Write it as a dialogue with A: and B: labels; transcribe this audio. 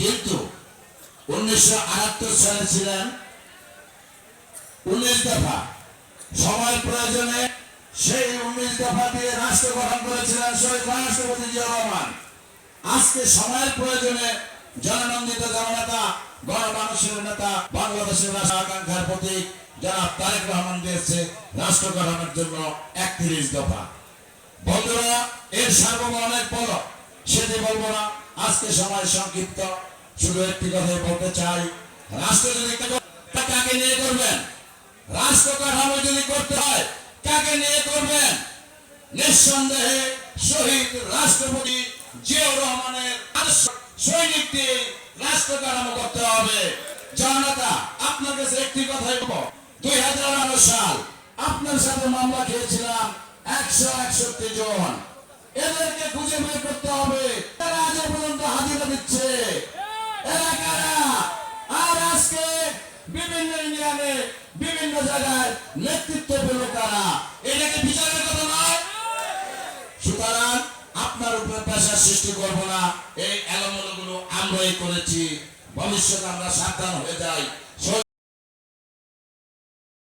A: কিন্তু উনিশশো আটাত্তর সালে ছিলেন উনিশ দফা। সময় প্রয়োজনে সেই উনিশ দফা দিয়ে রাষ্ট্র গঠন করেছিলেন শহীদ রাষ্ট্রপতি জিয়া রহমান। আজকে সময়ের প্রয়োজনে জননন্দিত জননেতা, গণমানুষের নেতা, বাংলাদেশের আকাঙ্ক্ষার প্রতীক যারা তারেক রহমান দিয়েছে রাষ্ট্র গঠনের জন্য একত্রিশ দফা। বন্ধুরা, এর সার্বভৌম অনেক বড় সেটি বলব না। আজকে সময় সংক্ষিপ্ত। শুধু একটি কথাই বলতে চাই, রাষ্ট্র যদি কাকে নিয়ে করবেন? রাষ্ট্র কাঠামো যদি করতে হয়, কাকে নিয়ে করবেন? নিঃসন্দেহে শহীদ রাষ্ট্রপতি জিয়াউর রহমানের সৈনিক দিয়ে রাষ্ট্র কাঠামো করতে হবে। জনতা, আপনার কাছে একটি কথাই দুই হাজার সাল আপনার সাথে মামলা খেয়েছিলাম একশো একষট্টি জন। এদেরকে খুঁজে বের করতে হবে। আজকে বিভিন্ন ইউনিয়নে বিভিন্ন জায়গায় নেতৃত্ব পেল তারা। এটাকে বিচারের কথা নয়? সুতরাং আপনার উপরে পেশার সৃষ্টি করব না। এই এলোমেলো গুলো আমরাই করেছি। ভবিষ্যতে আমরা সাবধান হয়ে যাই।